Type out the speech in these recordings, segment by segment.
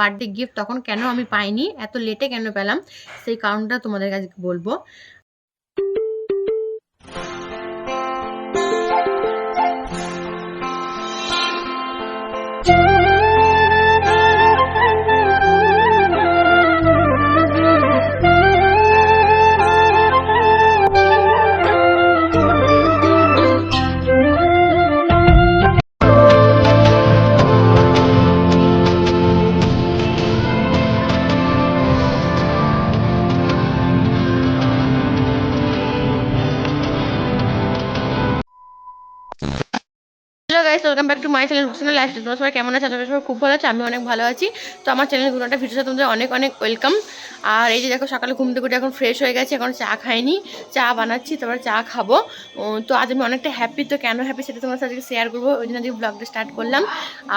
Birthday gift তখন কেন আমি পাইনি? এত লেটে কেন পেলাম? সেই কারণটা তোমাদের কাছে বলব। Guys welcome back to my channel Ruksana life তোমরা সবাই কেমন আছে? তোমরা সবাই খুব ভালো আছে আমি অনেক ভালো আছি। তো আমার চ্যানেল কোনো একটা ভিডিওতে তোমাদের অনেক অনেক ওয়েলকাম আর এই যে দেখো, সকালে ঘুম থেকে এখন ফ্রেশ হয়ে গেছে, এখন চা খাইনি, চা বানাচ্ছি তারপর চা খাব। তো আজ আমি অনেকটা হ্যাপি তো কেন হ্যাপি সেটা তোমার সাথে শেয়ার করব, ওই জন্য আজকে ব্লগটা স্টার্ট করলাম।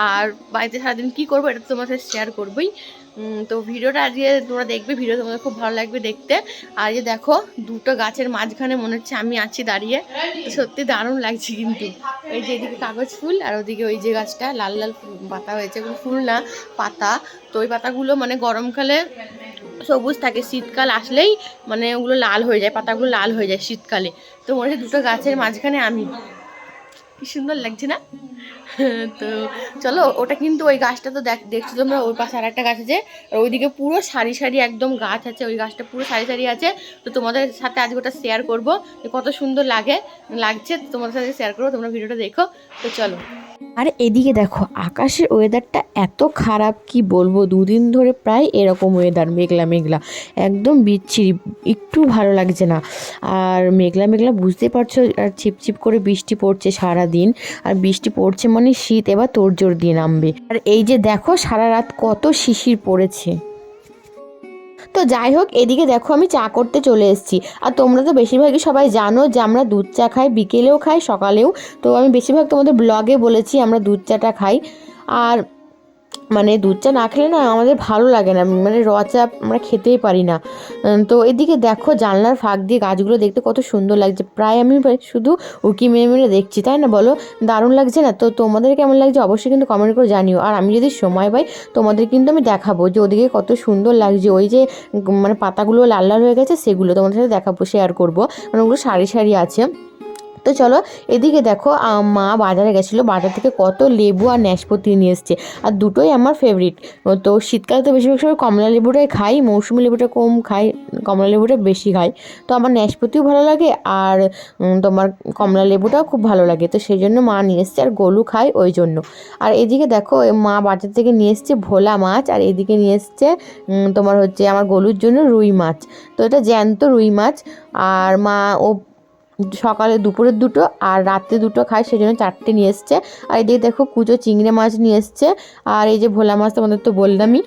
আর বাড়িতে সারাদিন কী করব, এটা তোমার সাথে শেয়ার করবোই। তো ভিডিওটা আজকে তোমরা দেখবে, ভিডিও তোমাদের খুব ভালো লাগবে দেখতে। আর যে দেখো, দুটো গাছের মাঝখানে মনে হচ্ছে আমি আছি দাঁড়িয়ে। সত্যি দারুণ লাগছে কিন্তু। ওই যে এদিকে কাগজ ফুল, আর ওদিকে ওই যে গাছটা, লাল লাল পাতা হয়েছে। ফুল না, পাতা। তো ওই পাতাগুলো মানে গরমকালে সবুজ থাকে, শীতকাল আসলেই মানে ওগুলো লাল হয়ে যায়, পাতাগুলো লাল হয়ে যায় শীতকালে। তো মনে হচ্ছে দুটো গাছের মাঝখানে আমি। কি সুন্দর লাগছে না? তো চলো, ওটা কিন্তু ওই গাছটা তো দেখ, দেখছ তোমরা, ওর পাশে আর একটা গাছ আছে, আর ওইদিকে পুরো সারি সারি একদম গাছ আছে, ওই গাছটা পুরো সারি সারি আছে। তো তোমাদের সাথে আজকে ওটা শেয়ার করব কত সুন্দর লাগে, লাগছে তোমাদের সাথে শেয়ার করব, তোমরা ভিডিওটা দেখো। তো চলো। আর এদিকে দেখো, আকাশের ওয়েদারটা এত খারাপ, কি বলব? দুদিন ধরে প্রায় এরকম ওয়েদার মেঘলা মেঘলা। একদম বিচ্ছিরি, একটু ভালো লাগছে না। আর মেঘলা মেঘলা বুঝতে পারছ, আর ছিপছিপ করে বৃষ্টি পড়ছে সারা দিন আর বৃষ্টি পড়ছে মানে শীত, এবার তোড়জোড় দিয়ে নামবে। আর এই যে দেখো, সারা রাত কত শিশির পড়েছে। তো যাই হোক, এদিকে দেখো আমি চা করতে চলে এসেছি। আর তোমরা তো বেশিরভাগই সবাই জানো যে আমরা দুধ চা খাই, বিকেলেও খাই, সকালেও। তো আমি বেশিরভাগ তোমাদের ব্লগে বলেছি আমরা দুধ চাটা খাই। আর মানে দুধ চা না খেলে না আমাদের ভালো লাগে না মানে র চা আমরা খেতেই পারি না। তো এদিকে দেখো জানলার ফাঁক দিয়ে গাছগুলো দেখতে কত সুন্দর লাগছে। প্রায় আমি শুধু উকি মেরে মেরে দেখছি, তাই না বলো? দারুণ লাগছে না? তো তোমাদের কেমন লাগছে অবশ্যই কিন্তু কমেন্ট করে জানিও। আর আমি যদি সময় পাই, তোমাদের কিন্তু আমি দেখাবো যে ওদিকে কত সুন্দর লাগছে। ওই যে মানে পাতাগুলো লাল লাল হয়ে গেছে, সেগুলো তোমাদের সাথে দেখাবো শেয়ার করব। মানে ওগুলো সারি সারি আছে। তো চলো এদিকে দেখো মা বাজারে গেছিল। বাজার থেকে কত লেবু আর ন্যাশপতি নিয়ে এসছে। আর দুটোই আমার ফেভারিট তো শীতকালে তো বেশিরভাগ সময় কমলা লেবুটাই খাই, মৌসুমি লেবুটা কম খাই, কমলা লেবুটা বেশি খাই। তো আমার ন্যাশপতিও ভালো লাগে আর তোমার কমলা লেবুটাও খুব ভালো লাগে। তো সেই জন্য মা নিয়ে এসছে আর গোলু খায় ওই জন্য। আর এদিকে দেখো মা বাজার থেকে নিয়ে এসছে ভোলা মাছ। আর এদিকে নিয়ে এসছে তোমার হচ্ছে আমার গলুর জন্য রুই মাছ। তো এটা জ্যান্ত রুই মাছ। আর মা ও সকালে দুপুরের দুটো আর রাত্রে দুটো খায় সেই জন্য চারটে নিয়ে এসছে। আর এদিকে দেখো কুচো চিংড়ি মাছ নিয়ে এসছে। আর এই যে ভোলা মাছ তোমাদের তো বললামই।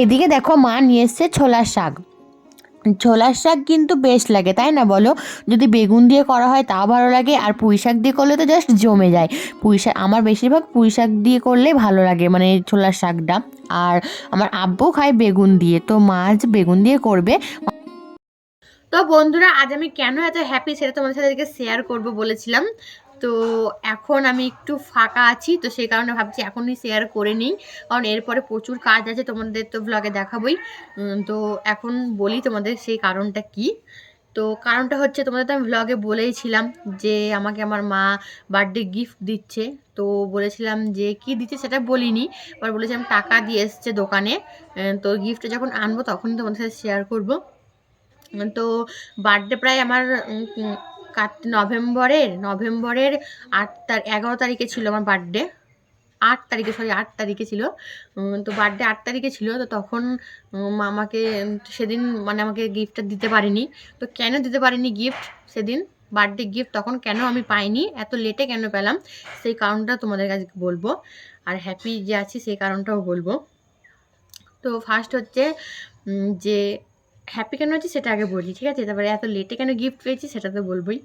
এদিকে দেখো মা নিয়ে এসছে ছোলার শাক। ছোলার শাক কিন্তু বেশ লাগে, তাই না বলো? যদি বেগুন দিয়ে করা হয় তাও ভালো লাগে, আর পুঁই শাক দিয়ে করলে তো জাস্ট জমে যায়। পুঁই শাক, আমার বেশিরভাগ পুঁই শাক দিয়ে করলে ভালো লাগে মানে ছোলার শাকটা। আর আমার আব্বু খায় বেগুন দিয়ে, তো মাছ বেগুন দিয়ে করবে। তো বন্ধুরা, আজ আমি কেন এত হ্যাপি সেটা তোমাদের সাথে শেয়ার করব বলেছিলাম। তো এখন আমি একটু ফাঁকা আছি, তো সেই কারণে ভাবছি এখনই শেয়ার করে নিই। কারণ এরপরে প্রচুর কাজ আছে, তোমাদের তো ব্লগে দেখাবই। তো এখন বলি তোমাদের সেই কারণটা কি। তো কারণটা হচ্ছে, তোমাদের তো আমি ব্লগে বলেইছিলাম যে আমাকে আমার মা বার্থডে গিফট দিচ্ছে। তো বলেছিলাম যে কি দিচ্ছে সেটা বলিনি, এবার বলেছিলাম টাকা দিয়ে এসছে দোকানে। তো গিফটটা যখন আনব তখনই তোমাদের সাথে শেয়ার করব। তো বার্থডে প্রায় আমার কাট নভেম্বরের নভেম্বরের আট তারিখ এগারো তারিখে ছিল আমার বার্থডে আট তারিখে সরি আট তারিখে ছিল। তো বার্থডে আট তারিখে ছিল তো তখন উম, মা আমাকে সেদিন মানে আমাকে গিফটটা দিতে পারিনি। তো কেন দিতে পারিনি গিফট সেদিন বার্থডে গিফট তখন কেন আমি পাইনি এত লেটে কেন পেলাম সেই কারণটা তোমাদের কাছে বলব। আর হ্যাপি যে আছি সেই কারণটাও বলব। তো ফার্স্ট হচ্ছে যে হ্যাপি কেন আছি সেটা আগে বলি, ঠিক আছে? তারপরে এত লেটে কেন গিফট পেয়েছি সেটা তো বলবোই।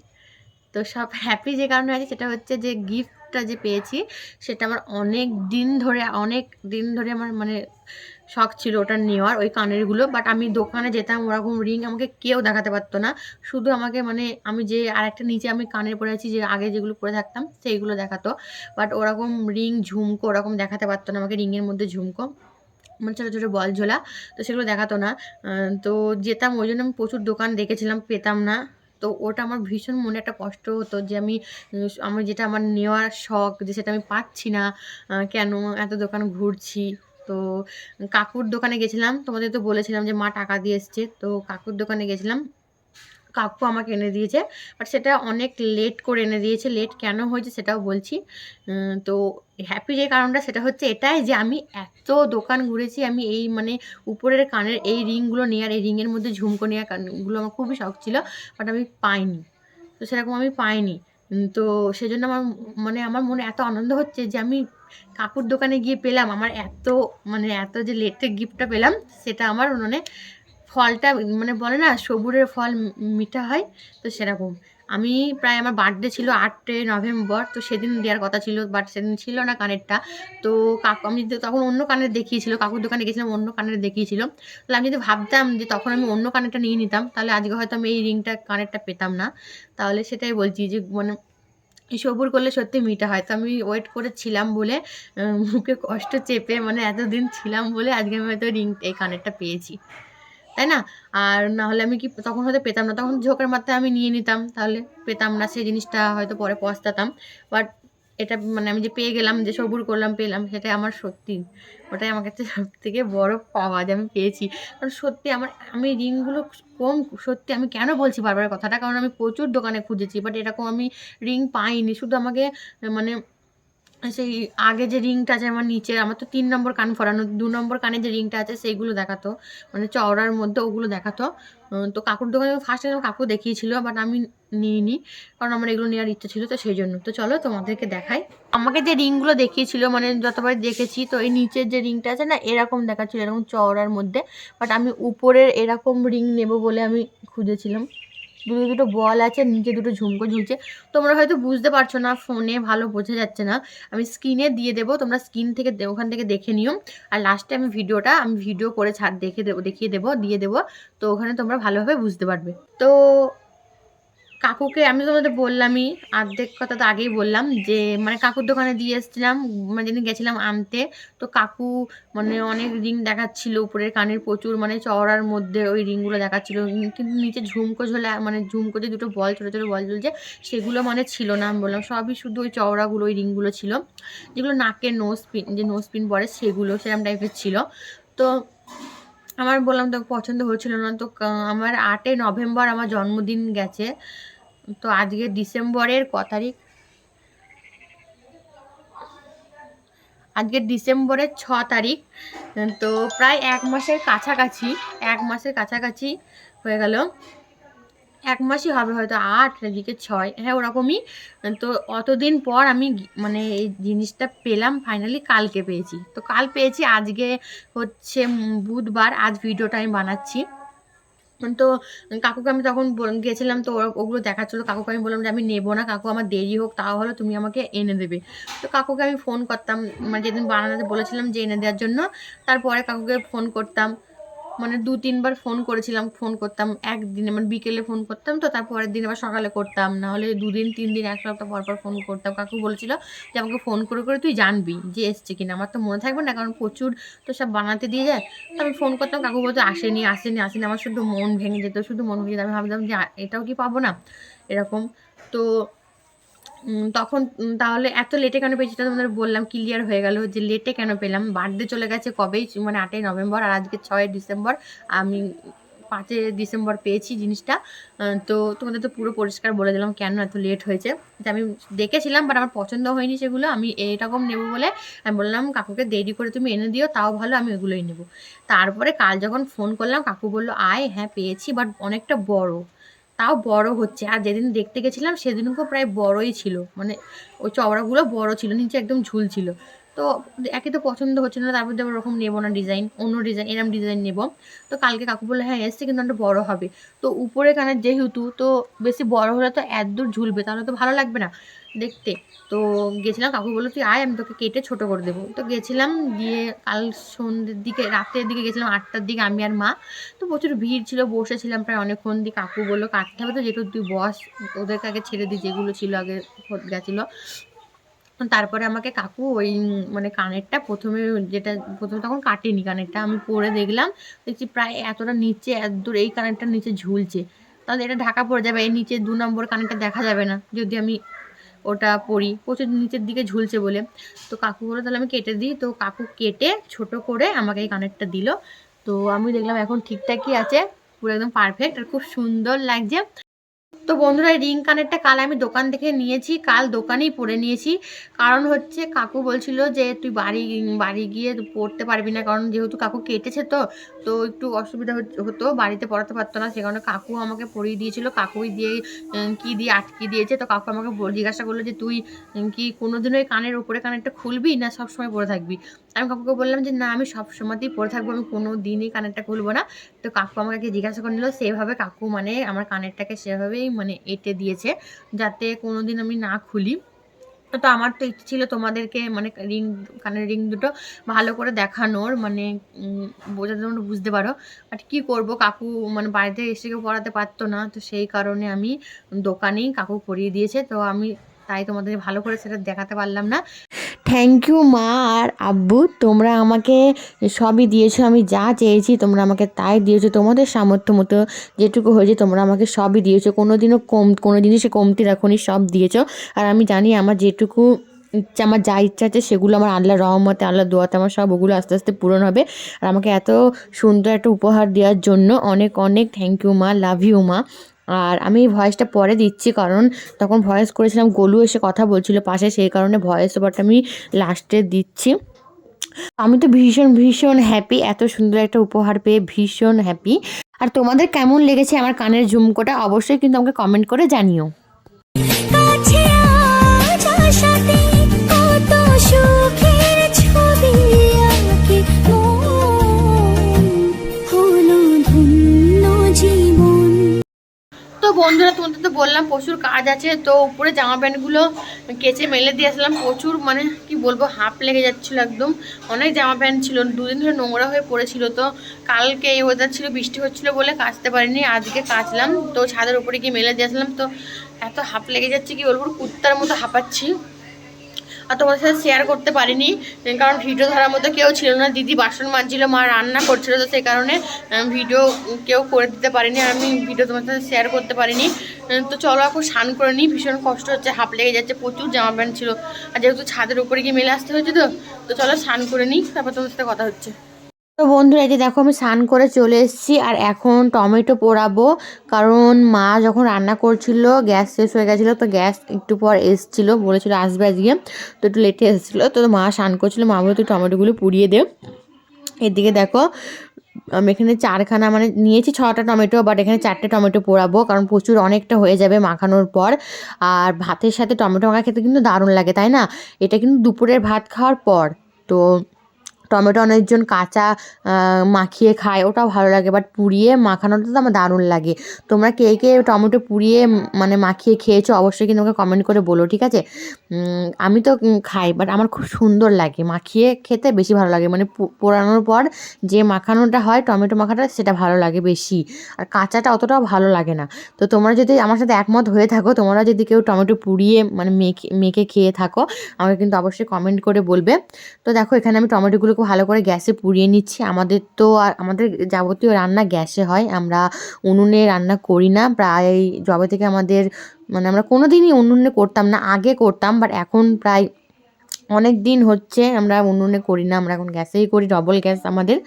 তো সব হ্যাপি যে কারণে আছে সেটা হচ্ছে যে গিফটটা যে পেয়েছি, সেটা আমার অনেক দিন ধরে, অনেক দিন ধরে আমার মানে শখ ছিল ওটা নেওয়ার ওই কানেরগুলো। বাট আমি দোকানে যেতাম, ওরকম রিং আমাকে কেউ দেখাতে পারতো না। শুধু আমাকে মানে আমি যে আর একটা নিচে আমি কানের পরে আছি, যে আগে যেগুলো পরে থাকতাম, সেইগুলো দেখাতো। বাট ওরকম রিং ঝুমকো ওরকম দেখাতে পারতো না আমাকে রিংয়ের মধ্যে ঝুমকো। মানে ছোটো ছোটো বল ঝোলা তো সেগুলো দেখাতো না। তো যেতাম, ওই জন্য আমি প্রচুর দোকান দেখেছিলাম, পেতাম না। তো ওটা আমার ভীষণ মনে একটা কষ্ট হতো যে আমি আমার যেটা আমার নেওয়ার শখ যে সেটা আমি পাচ্ছি না কেন এত দোকান ঘুরছি। তো কাকুর দোকানে গেছিলাম, তোমাদের তো বলেছিলাম যে মা টাকা দিয়ে এসছে, তো কাকুর দোকানে গেছিলাম। কাকু আমাকে এনে দিয়েছে। বাট সেটা অনেক লেট করে এনে দিয়েছে। লেট কেন হয়েছে সেটাও বলছি। তো হ্যাপি যে কারণটা সেটা হচ্ছে এটাই যে আমি এত দোকান ঘুরেছি, আমি এই মানে উপরের কানের এই রিংগুলো নেওয়ার, এই রিংয়ের মধ্যে ঝুমকো নেওয়ার কানগুলো আমার খুবই শখ ছিল বাট আমি পাইনি। তো সেরকম আমি পাইনি। তো সেজন্য আমার মানে আমার মনে এত আনন্দ হচ্ছে যে আমি কাকুর দোকানে গিয়ে পেলাম। আমার এত মানে এত যে লেটে গিফটটা পেলাম, সেটা আমার মানে ফলটা মানে বলে না, সবুরের ফল মিঠা হয়, তো সেরকম। আমি প্রায় আমার বার্থডে ছিল আটে নভেম্বর, তো সেদিন দেওয়ার কথা ছিল বাট সেদিন ছিল না কানেরটা। তো কাকু, আমি তখন অন্য কানের দেখিয়েছিল কাকুর দোকানে গেছিলাম, অন্য কানের দেখিয়েছিল তাহলে আমি যদি ভাবতাম যে তখন আমি অন্য কানেরটা নিয়ে নিতাম, তাহলে আজকে হয়তো আমি এই রিংটা, কানেরটা পেতাম না। তাহলে সেটাই বলছি যে মানে সবুর করলে সত্যি মিঠা হয়। তো আমি ওয়েট করেছিলাম বলে মুখে কষ্ট চেপে মানে এতদিন ছিলাম বলে আজকে আমি হয়তো রিং, এই কানেরটা পেয়েছি। তাই না? আর না হলে আমি কি তখন হয়তো পেতাম না। তখন ঝোঁকের মাথায় আমি নিয়ে নিতাম, তাহলে পেতাম না সেই জিনিসটা, হয়তো পরে পস্তাতাম। বাট এটা মানে আমি যে পেয়ে গেলাম, যে সবুর করলাম, পেলাম, সেটাই আমার সত্যি। ওটাই আমার কাছে সব থেকে বড় পাওয়া যে আমি পেয়েছি। কারণ সত্যি আমার, আমি রিংগুলো কম, সত্যি আমি কেন বলছি বারবার কথাটা? কারণ আমি প্রচুর দোকানে খুঁজেছি বাট এরকম আমি রিং পাইনি। শুধু আমাকে মানে সেই আগে যে রিংটা আছে আমার নিচে, আমার তো তিন নম্বর কান ফরানো, দু নম্বর কানে যে রিংটা আছে সেইগুলো দেখাতো। মানে চওড়ার মধ্যে ওগুলো দেখাতো। তো কাকুর দোকানে ফার্স্টে কাকু দেখিয়েছিল বাট আমি নিইনি, কারণ আমার এগুলো নেওয়ার ইচ্ছা ছিল, তো সেই জন্য। তো চলো তোমাদেরকে দেখাই। আমাকে যে রিংগুলো দেখিয়েছিল মানে যতবার দেখেছি, তো এই নিচের যে রিংটা আছে না, এরকম দেখাচ্ছিল, এরকম চওড়ার মধ্যে। বাট আমি উপরের এরকম রিং নেব বলে আমি খুঁজেছিলাম। দুটো দুটো বল আছে, নিচে দুটো ঝুমকো ঝুলছে। তোমরা হয়তো বুঝতে পারছ না, ফোনে ভালো বোঝা যাচ্ছে না। আমি স্ক্রিনে দিয়ে দেবো, তোমরা স্ক্রিন থেকে ওখান থেকে দেখে নিও। আর লাস্টে আমি ভিডিওটা, আমি ভিডিও করে ছাড়, দেখে দেবো, দেখিয়ে দেবো, দিয়ে দেবো। তো ওখানে তোমরা ভালোভাবে বুঝতে পারবে। তো কাকুকে আমি তোমাদের বললামই আর্ধেক কথা তো আগেই বললাম যে মানে কাকুর দোকানে দিয়ে এসেছিলাম মানে যেদিন গেছিলাম আনতে, তো কাকু মানে অনেক রিং দেখাচ্ছিল, উপরের কানের প্রচুর মানে চওড়ার মধ্যে ওই রিংগুলো দেখাচ্ছিল, কিন্তু নিচে ঝুমকো ঝোলা মানে ঝুমকো যে দুটো বল, ছোটো ছোটো বল ঝুলছে, সেগুলো মানে ছিল না, আমি বললাম সবই শুধু ওই চওড়াগুলো, ওই রিংগুলো ছিল, যেগুলো নাকের নোজ পিন যে নোজ পিন পরে সেগুলো সেরকম টাইপের ছিল, তো আমার বললাম তো পছন্দ হচ্ছিল না, তো আমার আটে নভেম্বর আমার জন্মদিন গেছে তো আজকে ডিসেম্বরের ক তারিখ? আজকে ডিসেম্বরের ছ তারিখ। তো প্রায় এক মাসের কাছাকাছি, এক মাসের কাছাকাছি হয়ে গেল। এক মাসই হবে হয়তো আট, এদিকে ছয় হ্যাঁ ওরকমই। তো অতদিন পর আমি মানে এই জিনিসটা পেলাম ফাইনালি কালকে পেয়েছি। তো কাল পেয়েছি, আজকে হচ্ছে বুধবার, আজ ভিডিওটা আমি বানাচ্ছি। তো কাকুকে আমি তখন গেছিলাম তো ওগুলো দেখাচ্ছিলো। কাকুকে আমি বললাম যে, আমি নেব না, কাকু আমার দেরি হোক, তাও হলো তুমি আমাকে এনে দেবে। তো কাকুকে আমি ফোন করতাম মানে যেদিন বানাতে বলেছিলাম যে এনে দেওয়ার জন্য, তারপরে কাকুকে ফোন করতাম। মানে দু তিনবার ফোন করেছিলাম ফোন করতাম, একদিনে মানে বিকেলে ফোন করতাম তো তারপরের দিন আবার সকালে করতাম। না হলে দুদিন তিন দিন, এক সপ্তাহ পর পর ফোন করতাম। কাকু বলছিল যে, আমাকে ফোন করে করে তুই জানবি যে এসছে কিনা। আমার তো মনে থাকবে না, কারণ প্রচুর তো সব বানাতে দিয়ে যায়। তো আমি ফোন করতাম, কাকু বলতো, আসেনি আসেনি আসেনি। আমার শুধু মন ভেঙে যেত, শুধু মন ভেঙে যেত। আমি ভাবতাম যে এটাও কি পাবো না? এরকম। তো তখন তাহলে এত লেটে কেন পেয়েছি সেটা তোমাদের বললাম ক্লিয়ার হয়ে গেল যে লেটে কেন পেলাম। বার্থডে চলে গেছে কবেই মানে আটই নভেম্বর আর আজকে ছয় ডিসেম্বর। আমি পাঁচই ডিসেম্বর পেয়েছি জিনিসটা। তো তোমাদের তো পুরো পরিষ্কার বলে দিলাম কেন এত লেট হয়েছে। যে আমি দেখেছিলাম বাট আমার পছন্দ হয়নি সেগুলো, আমি এইরকম নেব বলে আমি বললাম, কাকুকে দেরি করে তুমি এনে দিও, তাও ভালো, আমি ওগুলোই নেব। তারপরে কাল যখন ফোন করলাম, কাকু বলল, আয় হ্যাঁ পেয়েছি বাট অনেকটা বড়। তাও বড় হচ্ছে। আর যেদিন দেখতে গেছিলাম সেদিনকেও প্রায় বড়ই ছিল। মানে ওই চওড়াগুলো বড় ছিল, নিচে একদম ঝুল ছিল। তো একে তো পছন্দ হচ্ছে না তারপর দিয়ে ওরকম নেব না ডিজাইন অন্য ডিজাইন এরম ডিজাইন নেব। তো কালকে কাকু বলল হ্যাঁ এসছে কিন্তু একটা বড়ো হবে। তো উপরে কানের যেহেতু, তো বেশি বড় হলে তো এত দূর ঝুলবে, তাহলে তো ভালো লাগবে না দেখতে। তো গেছিলাম, কাকু বলল, তুই আয়, আমি তোকে কেটে ছোট করে দেবো। তো গেছিলাম দিয়ে কাল সন্ধ্যের দিকে, রাতের দিকে গেছিলাম, আটটার দিকে আমি আর মা। তো প্রচুর ভিড় ছিল, বসেছিলাম প্রায় অনেকক্ষণ। দিয়ে কাকু বলল, কাটতে হবে তো, যেহেতু তুই বস, ওদেরকে আগে ছেড়ে দিই যেগুলো ছিল আগে, গেছিল। তারপরে আমাকে কাকু ওই মানে কানেরটা প্রথমে যেটা, প্রথমে তখন কাটেনি কানেরটা, আমি পরে দেখলাম, দেখছি প্রায় এতটা নিচে, এত দূর এই কানেরটার নিচে ঝুলছে। তাহলে এটা ঢাকা পড়ে যাবে, এই নিচে দু নম্বর কানেরটা দেখা যাবে না, যদি আমি ওটা পরি প্রচুর নিচের দিকে ঝুলছে বলে। তো কাকু বলে তাহলে আমি কেটে দিই। তো কাকু কেটে ছোট করে আমাকে এই কানেরটা দিল। তো আমি দেখলাম এখন ঠিকঠাকই আছে, পুরো একদম পারফেক্ট আর খুব সুন্দর লাগছে। তো বন্ধুরা রিং কানেরটা কাল আমি দোকান থেকে নিয়েছি, কাল দোকানেই পরে নিয়েছি। কারণ হচ্ছে কাকু বলছিল যে, তুই বাড়ি বাড়ি গিয়ে পড়তে পারবি না, কারণ যেহেতু কাকু কেটেছে তো তো একটু অসুবিধা হতো বাড়িতে পড়াতে পারতো না। সে কারণে কাকু আমাকে পরিয়ে দিয়েছিল, কাকুই দিয়ে কি দিয়ে আটকে দিয়েছে? তো কাকু আমাকে জিজ্ঞাসা করল যে, তুই কি কোনোদিনও ওই কানের উপরে কানেরটা খুলবি না সব সময় পরে থাকবি? আমি কাকুকে বললাম যে, না, আমি সব সময়তেই পরে থাকব, আমি কোনো দিনই কানেরটা খুলবো না। তো কাকু আমাকে জিজ্ঞাসা করে নিল, সেভাবে কাকু মানে আমার কানেরটাকে সেভাবেই মানে এঁটে দিয়েছে, যাতে কোনো দিন আমি না খুলি। তো আমার তো ইচ্ছে ছিল তোমাদেরকে মানে রিং, কানের রিং দুটো ভালো করে দেখানোর মানে বোঝাতে তোমরা বুঝতে পারো। বাট কী করব, কাকু মানে বাড়িতে এসে কেউ পড়াতে পারতো না, তো সেই কারণে আমি দোকানেই কাকু পরিয়ে দিয়েছে। তো আমি তাই তোমাদের ভালো করে সেটা দেখাতে পারলাম না। থ্যাংক ইউ মা আর আব্বু। তোমরা আমাকে সবই দিয়েছ, আমি যা চেয়েছি, তোমরা আমাকে তাই দিয়েছ, তোমাদের সামর্থ্য মতো যেটুকু হয়েছে, তোমরা আমাকে সবই দিয়েছ। কোনো দিনও কম কোনো জিনিসে কমতি রাখোনি, সব দিয়েছ। আর আমি জানি আমার যেটুকু ইচ্ছা, আমার যা ইচ্ছা আছে, সেগুলো আমার আল্লাহ রহমতে আল্লাহ দোয়াতে আমার সব ওগুলো আস্তে আস্তে পূরণ হবে। আর আমাকে এত সুন্দর একটা উপহার দেওয়ার জন্য অনেক অনেক থ্যাংক ইউ মা লাভ ইউ মা। আর আমি ভয়েসটা পরে দিচ্ছি কারণ তখন ভয়েস করেছিলাম, গোলু এসে কথা বলছিল পাশে, সেই কারণে ভয়েস ওভারটা আমি লাস্টে দিচ্ছি। আমি তো ভীষণ ভীষণ হ্যাপি এত সুন্দর একটা উপহার পেয়ে ভীষণ হ্যাপি আর তোমাদের কেমন লেগেছে আমার কানের ঝুমকোটা অবশ্যই কিন্তু আমাকে কমেন্ট করে জানিও। বন্ধুরা, তোমাদের তো বললাম, প্রচুর কাজ আছে, তো উপরে জামা প্যান্টগুলো কেচে মেলে দিয়ে আসলাম। প্রচুর মানে কি বলব হাফ লেগে যাচ্ছিল একদম। অনেক জামা প্যান্ট ছিল, দুদিন ধরে নোংরা হয়ে পড়েছিল তো। কালকে এই ওয়েদার ছিল, বৃষ্টি হচ্ছিল বলে কাচতে পারিনি, আজকে কাচলাম। তো ছাদের উপরে গিয়ে মেলে দিয়ে আসলাম, তো এত হাফ লেগে যাচ্ছে, কি বলব, কুত্তার মতো হাঁপাচ্ছি। আর তোমাদের সাথে শেয়ার করতে পারিনি কারণ ভিডিও ধরার মতো কেউ ছিল না। দিদি বাসন মাজছিল, মা রান্না করছিল, তো সেই কারণে ভিডিও কেউ করে দিতে পারিনি, আর আমি ভিডিও তোমার সাথে শেয়ার করতে পারিনি। তো চলো এখন স্নান করে নিই, ভীষণ কষ্ট হচ্ছে হাফ লেগে যাচ্ছে, প্রচুর জামা প্যান্ট ছিল। আর যেহেতু ছাদের উপরে গিয়ে মেলে আসতে হয়েছে তো তো চলো স্নান করে নিই, তারপর তোমার সাথে কথা হচ্ছে। তো বন্ধুরা, এই যে দেখো আমি স্নান করে চলে এসেছি আর এখন টমেটো পোড়াবো। কারণ মা যখন রান্না করছিল, গ্যাস শেষ হয়ে গেছিল, তো গ্যাস একটু পর এসছিল, বলেছিল আসবে আজকে, তো একটু লেটে এসেছিল। তো মা স্নান করছিল, মা বলে তুই টমেটোগুলো পুড়িয়ে দে। এদিকে দেখো, আমি এখানে চারখানা মানে নিয়েছি ছটা টমেটো বাট এখানে চারটে টমেটো পোড়াবো, কারণ প্রচুর অনেকটা হয়ে যাবে মাখানোর পর। আর ভাতের সাথে টমেটো মাখা খেতে কিন্তু দারুণ লাগে, তাই না? এটা কিন্তু দুপুরের ভাত খাওয়ার পর। তো টমেটো অনেকজন কাঁচা মাখিয়ে খায়, ওটাও ভালো লাগে। বাট পুড়িয়ে মাখানোটা তো আমার দারুণ লাগে। তোমরা কে কে টমেটো পুড়িয়ে মানে মাখিয়ে খেয়েছো, অবশ্যই কিন্তু আমাকে কমেন্ট করে বলো, ঠিক আছে? আমি তো খাই বাট আমার খুব সুন্দর লাগে। মাখিয়ে খেতে বেশি ভালো লাগে। মানে পোড়ানোর পর যে মাখানোটা হয়, টমেটো মাখাটা, সেটা ভালো লাগে বেশি। আর কাঁচাটা অতটাও ভালো লাগে না। তো তোমরা যদি আমার সাথে একমত হয়ে থাকো, তোমরা যদি কেউ টমেটো পুড়িয়ে মানে মেখে মেখে খেয়ে থাকো, আমাকে কিন্তু অবশ্যই কমেন্ট করে বলবে। তো দেখো, এখানে আমি টমেটোগুলোকে ভালো করে গ্যাসে পুড়িয়ে নিচ্ছি। আমাদের তো আর আমাদের যাবতীয় রান্না গ্যাসে হয়, আমরা উনুনে রান্না করি না। প্রায় জবে থেকে আমাদের মানে আমরা কোনো দিনই উনুনে করতাম না, আগে করতাম বাট এখন প্রায় অনেক দিন হচ্ছে আমরা উনুনে করি না, আমরা এখন গ্যাসেই করি ডবল গ্যাস আমাদের।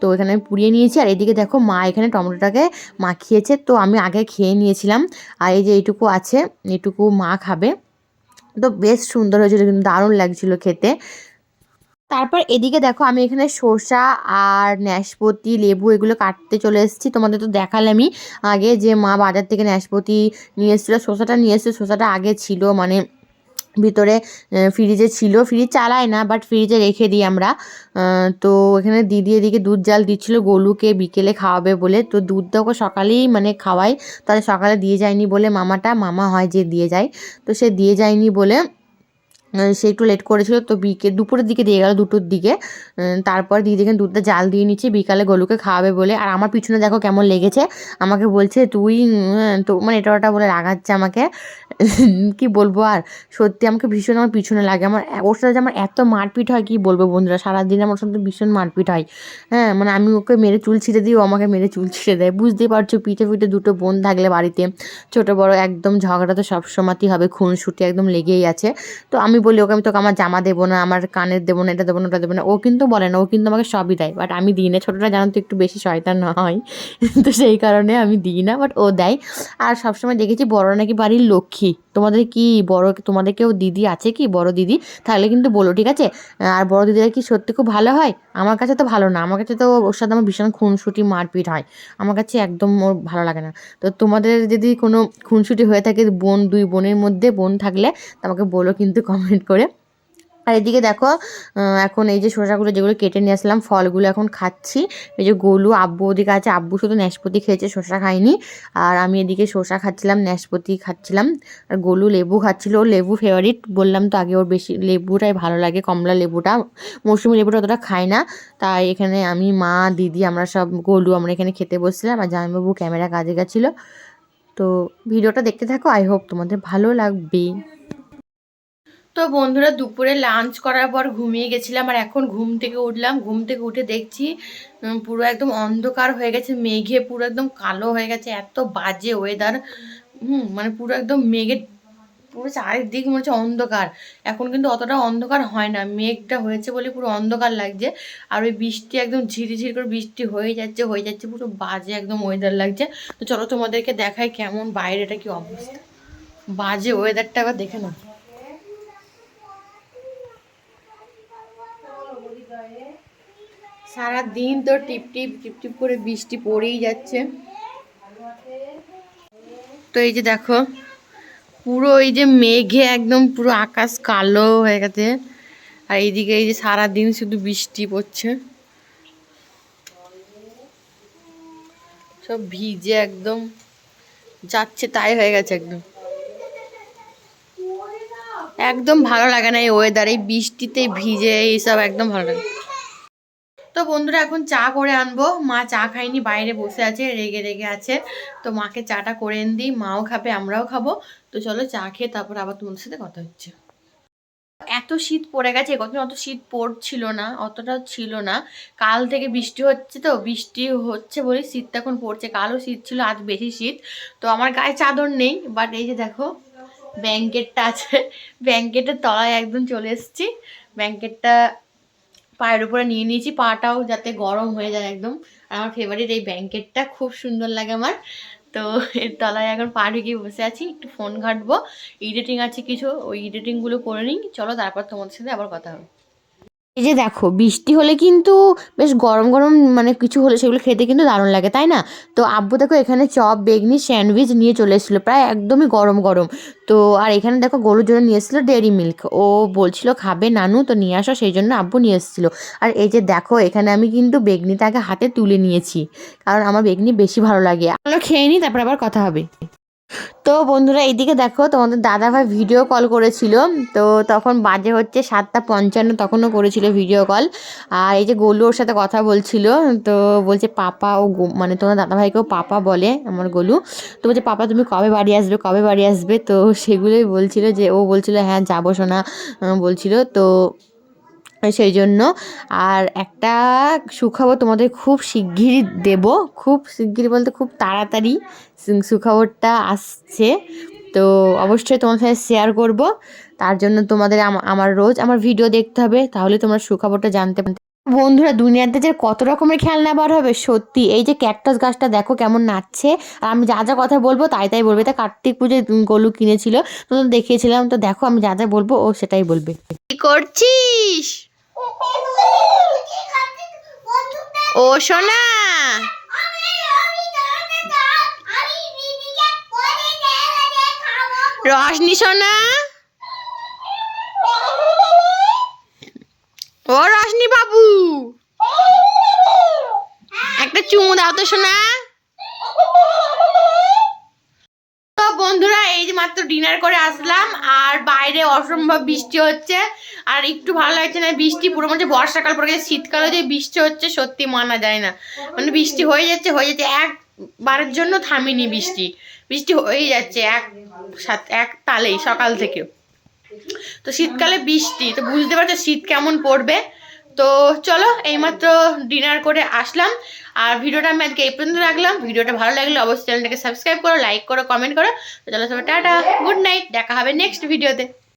তো এখানে আমি পুড়িয়ে নিয়েছি, আর এদিকে দেখো মা এখানে টমেটোটাকে মাখিয়েছে। তো আমি আগে খেয়ে নিয়েছিলাম, আর এই যে এইটুকু আছে এটুকু মা খাবে। তো বেশ সুন্দর হয়েছিল, কিন্তু দারুণ লাগছিল খেতে। তারপর এদিকে দেখো আমি এখানে শসা আর নাশপাতি লেবু এগুলো কাটতে চলে এসেছি। তোমাদের তো দেখালামই আগে যে মা বাজার থেকে নাশপাতি নিয়ে এসেছিল শসাটা নিয়ে এসেছে শসাটা আগে ছিল মানে ভিতরে ফ্রিজে ছিল। ফ্রিজ চালায় না বাট ফ্রিজে রেখে দিই আমরা। তো এখানে দিদি এদিকে দুধ জাল দিচ্ছিল গোলুকে বিকেলে খাওয়াবে বলে। তো দুধটা ওকে সকালেই মানে খাওয়াই, তাহলে সকালে দিয়ে যায়নি বলে মামাটা, মামা হয় যে দিয়ে যায়। তো সে দিয়ে যায়নি বলে সে একটু লেট করেছিল, তো বিকে, দুপুরের দিকে দিয়ে গেল, দুটোর দিকে। তারপর দিদি দেখেন দুধটা জাল দিয়ে নিচ্ছি, বিকালে গলুকে খাওয়াবে বলে। আর আমার পিছনে দেখো কেমন লেগেছে, আমাকে বলছে, তুই তো মানে এটা ওটা বলে রাগাচ্ছে আমাকে। কি বলব আর? সত্যি আমাকে ভীষণ আমার পিছনে লাগে। আমার, ওর সাথে আমার এত মারপিট হয়, কি বলব বন্ধুরা? সারাদিন আমার সাথে ভীষণ মারপিট হয়। হ্যাঁ মানে আমি ওকে মেরে চুল ছিঁড়ে দিই, ও আমাকে মেরে চুল ছিঁড়ে দেয়। বুঝতেই পারছ, পিঠে পিঠে দুটো বোন থাকলে বাড়িতে। ছোট বড় একদম ঝগড়া তো সবসময়ই হবে, খুনসুটি একদম লেগেই আছে। তো আমি বলি, ওকে আমি তোকে আমার জামা দেবো না, আমার কানের দেবো না, এটা দেবো না, ওটা দেবো না। ও কিন্তু বলে না, ও কিন্তু আমাকে সবই দেয়। বাট আমি দিই না। ছোটোটা জানো তো একটু বেশি শয়তান হয়। তো সেই কারণে আমি দিই না বাট ও দেয়। আর সবসময় দেখেছি বড় নাকি বাড়ির লক্ষ্মী। তোমাদের কি বড়, তোমাদের কেউ দিদি আছে কি? বড় দিদি? তাহলে কিন্তু বলো, ঠিক আছে? আর বড় দিদিরা কি সত্যি খুব ভালো হয়? আমার কাছে তো ভালো না। আমার কাছে তো ওর সাথে আমার ভীষণ খুনসুটি, মারপিট হয়। আমার কাছে একদম ওর ভালো লাগে না। তো তোমাদের যদি কোনো খুনসুটি হয়ে থাকে, বোন, দুই বোনের মধ্যে বোন থাকলে তোমাকে বলো কিন্তু কমেন্ট করে। আর এদিকে দেখো এখন এই যে শসাগুলো যেগুলো কেটে নিয়ে আসলাম, ফলগুলো এখন খাচ্ছি। এই যে গোলু, আব্বু ওদিকে আছে, আব্বু শুধু ন্যাশপতি খেয়েছে, শসা খায়নি। আর আমি এদিকে শসা খাচ্ছিলাম ন্যাশপতি খাচ্ছিলাম। আর গোলু লেবু খাচ্ছিল, ওর লেবু ফেভারিট বললাম তো আগে ওর বেশি, লেবুটাই ভালো লাগে, কমলা লেবুটা। মৌসুমি লেবুটা অতটা খায় না। তাই এখানে আমি, মা, দিদি, আমরা সব, গোলু আমরা এখানে খেতে বসছিলাম। আর জামাইবাবু ক্যামেরা কাজে গেছিল। তো ভিডিওটা দেখতে থাকো আই হোপ তোমাদের ভালো লাগবে। তো বন্ধুরা দুপুরে লাঞ্চ করার পর ঘুমিয়ে গেছিলাম আর এখন ঘুম থেকে উঠলাম। ঘুম থেকে উঠে দেখছি পুরো একদম অন্ধকার হয়ে গেছে, মেঘে পুরো একদম কালো হয়ে গেছে, এত বাজে ওয়েদার হুম মানে পুরো একদম মেঘে, পুরো চারিদিক মনে হচ্ছে অন্ধকার। এখন কিন্তু অতটা অন্ধকার হয় না, মেঘটা হয়েছে বলে পুরো অন্ধকার লাগছে। আর ওই বৃষ্টি একদম ঝিরিঝিরি করে বৃষ্টি হয়ে যাচ্ছে হয়ে যাচ্ছে, পুরো বাজে একদম ওয়েদার লাগছে। তো চলো তোমাদেরকে দেখাই কেমন বাইরেটা কি অবস্থা। বাজে ওয়েদারটা আবার দেখে না সারা দিন তো টিপ টিপ টিপ টিপ করে বৃষ্টি পড়েই যাচ্ছে। তো এই যে দেখো, পুরো এই যে মেঘে একদম পুরো আকাশ কালো হয়ে গেছে। আর এইদিকে এই যে সারা দিন শুধু বৃষ্টি পড়ছে। সব ভিজে একদম, যাচ্ছে তাই হয়ে গেছে একদম। একদম ভালো লাগে না এই ওয়েদার এই বৃষ্টিতে ভিজে, এইসব একদম ভালো লাগে বন্ধুরা, এখন চা করে আনব। মা চা খায়নি, বাইরে বসে আছে, রেগে রেগে আছে। তো মাকে চাটা করে এনে দিই, মাও খাবে, আমরাও খাব। তো চলো চা খেয়ে তারপর আবার তোমাদের সাথে কথা হচ্ছে। এত শীত পড়ে গেছে কতদিন অত শীত পড়ছিল না, অতটা ছিল না। কাল থেকে বৃষ্টি হচ্ছে তো, বৃষ্টি হচ্ছে বলে শীতটা এখন পড়ছে, কালও শীত ছিল, আজ বেশি শীত। তো আমার গায়ে চাদর নেই বাট এই যে দেখো, ব্যাঙ্কেটটা আছে, ব্যাঙ্কেটের তলায় একদম চলে এসেছি। ব্যাঙ্কেটটা পায়ের উপরে নিয়ে নিয়েছি, পাটাও যাতে গরম হয়ে যায় একদম। আর আমার ফেভারিট এই ব্যাঙ্কেটটা খুব সুন্দর লাগে আমার। তো এর তলায় এখন পা ঢুকিয়ে বসে আছি, একটু ফোন ঘাটবো এডিটিং আছে কিছু, ওই এডিটিংগুলো করে নিই। চলো তারপর তোমাদের সাথে আবার কথা হবে। এই যে দেখো, বৃষ্টি হলে কিন্তু বেশ গরম গরম মানে কিছু হলে সেগুলো খেতে কিন্তু দারুণ লাগে, তাই না? তো আব্বু দেখো এখানে চপ, বেগনি, স্যান্ডউইচ নিয়ে চলে এসেছিল, প্রায় একদমই গরম গরম। তো আর এখানে দেখো গরুর জন্য নিয়ে এসেছিল ডেয়ারি মিল্ক ও বলছিল খাবে নানু, তো নিয়ে আসো, সেই জন্য আব্বু নিয়ে এসেছিল। আর এই যে দেখো, এখানে আমি কিন্তু বেগনিটাকে হাতে তুলে নিয়েছি, কারণ আমার বেগনি বেশি ভালো লাগে। আমরা খেয়ে নিই, তারপর আবার কথা হবে। তো বন্ধুরা এইদিকে দেখো তোমাদের দাদাভাই ভিডিও কল করেছিল। তো তখন বাজে হচ্ছে সাতটা পঞ্চান্ন তখনও করেছিল ভিডিও কল আর এই যে গোলু ওর সাথে কথা বলছিল তো বলছে পাপা ও মানে তোমার দাদা দাদাভাইকেও পাপা বলে আমার গোলু। তো বলছে পাপা তুমি কবে বাড়ি আসবে? কবে বাড়ি আসবে? তো সেগুলোই বলছিল যে ও বলছিল হ্যাঁ যাব আহ, বলছিল। তো সেই জন্য। আর একটা সুখবর তোমাদের খুব শিগগিরই দেব। খুব শিগগিরই বলতে খুব তাড়াতাড়ি সুখবরটা আসছে। তো অবশ্যই তোমার সাথে শেয়ার করব। তার জন্য তোমাদের আমার রোজ আমার ভিডিও দেখতে হবে। তাহলে তোমরা সুখবরটা জানতে বন্ধুরা, দুনিয়াতে যে কত রকমের খেলনা বার হবে সত্যি। এই যে ক্যাকটাস গাছটা দেখো কেমন নাচছে। আর আমি যা যা কথা বলব তাই তাই বলবে। তা কার্তিক পুজোয় গলু কিনেছিল। তো দেখিয়েছিলাম। তো দেখো আমি যা যা বলব ও সেটাই বলবে। কি করছিস? ও সোনা। রশনি সোনা। ও রশনি বাবু। একটা চুমু দাও তো সোনা তো বন্ধুরা এই যে মাত্র এইমাত্র ডিনার করে আসলাম আর বাইরে অসম্ভব বৃষ্টি হচ্ছে। আর একটু ভালো লাগছে না বৃষ্টি পুরো হচ্ছে বর্ষাকাল পরে গেছে শীতকালে যে বৃষ্টি হচ্ছে সত্যি মানা যায় না। মানে বৃষ্টি হয়ে যাচ্ছে হয়ে যাচ্ছে একবারের জন্য থামিনি বৃষ্টি। বৃষ্টি হয়েই যাচ্ছে এক সাত এক তালেই সকাল থেকে। তো শীতকালে বৃষ্টি তো বুঝতে পারছ শীত কেমন পড়বে। তো চলো এইমাত্র ডিনার করে আসলাম। আর ভিডিওটা আমি আজকে এই পর্যন্ত রাখলাম। ভিডিওটা ভালো লাগলে অবশ্যই চ্যানেলটাকে সাবস্ক্রাইব করো লাইক করো কমেন্ট করো। তো চলো সবাই টাটা। গুড নাইট দেখা হবে নেক্সট ভিডিওতে